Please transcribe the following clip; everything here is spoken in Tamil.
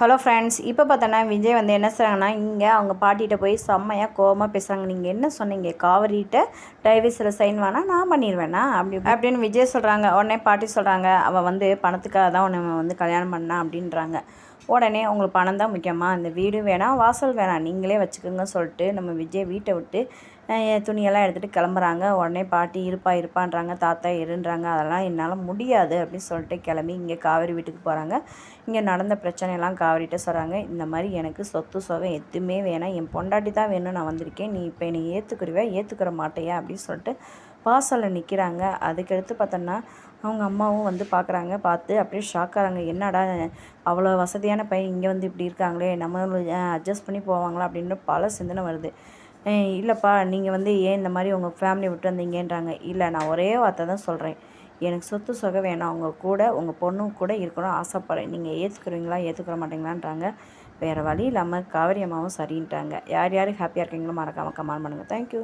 ஹலோ ஃப்ரெண்ட்ஸ் இப்போ பார்த்தோன்னா விஜய் வந்து என்ன செய்கிறாங்கன்னா இங்கே அவங்க பாட்டிகிட்ட போய் செம்மையாக கோவமாக பேசுகிறாங்க நீங்கள் என்ன சொன்னீங்க? காவிரிகிட்ட டைவர்ஸில் சைன் வேணா நான் பண்ணிடுவேண்ணா அப்படி அப்படின்னு விஜய் சொல்கிறாங்க உடனே பாட்டி சொல்கிறாங்க அவள் வந்து பணத்துக்காக தான் உன்னை வந்து கல்யாணம் பண்ணா அப்படின்றாங்க. உடனே உங்களுக்கு பணம் தான் முக்கியமாக இந்த வீடு வேணாம் வாசல் வேணாம். நீங்களே வச்சுக்கோங்க சொல்லிட்டு நம்ம விஜய் வீட்டை விட்டு துணியெல்லாம் எடுத்துகிட்டு கிளம்புறாங்க. உடனே பாட்டி இருப்பா இருப்பான்றாங்க. தாத்தா இருன்றாங்க. அதெல்லாம் என்னால் முடியாது. அப்படின்னு சொல்லிட்டு கிளம்பி இங்கே காவேரி வீட்டுக்கு போகிறாங்க இங்கே நடந்த பிரச்சனையெல்லாம் காவிரிட்ட சொல்கிறாங்க இந்த மாதிரி எனக்கு சொத்து சொகம் எதுவுமே வேணாம். என் பொண்டாட்டி தான் வேணும் நான் வந்திருக்கேன். நீ இப்போ என்னை ஏற்றுக்குருவே ஏற்றுக்கிற மாட்டேயா? அப்படின்னு சொல்லிட்டு வாசலில் நிற்கிறாங்க அதுக்கடுத்து பார்த்தோன்னா அவங்க அம்மாவும் வந்து பார்க்குறாங்க பார்த்து அப்படியே ஷாக்காகிறாங்க என்னடா அவ்வளோ வசதியான பையன் இங்கே வந்து இப்படி இருக்காங்களே. நம்ம அட்ஜஸ்ட் பண்ணி போவாங்களா? அப்படின்னு பல சிந்தனை வருது. இல்லைப்பா நீங்கள் வந்து ஏன் இந்த மாதிரி உங்கள் ஃபேமிலி விட்டு வந்தீங்கன்றாங்க. இல்லை நான் ஒரே வார்த்தை தான் சொல்கிறேன் எனக்கு சொத்து சொகை வேணாம். அவங்க கூட உங்கள் பொண்ணும் கூட இருக்கணும் ஆசைப்பட்றேன். நீங்கள் ஏற்றுக்குறீங்களா ஏற்றுக்கிற மாட்டீங்களான்றாங்க. வேறு வழி இல்லாமல் காவிரி அம்மாவும் சரின்ட்டாங்க. யார் யார் ஹாப்பியாக இருக்கீங்களோ மறக்காமல் கமெண்ட் பண்ணுங்கள் தேங்க்யூ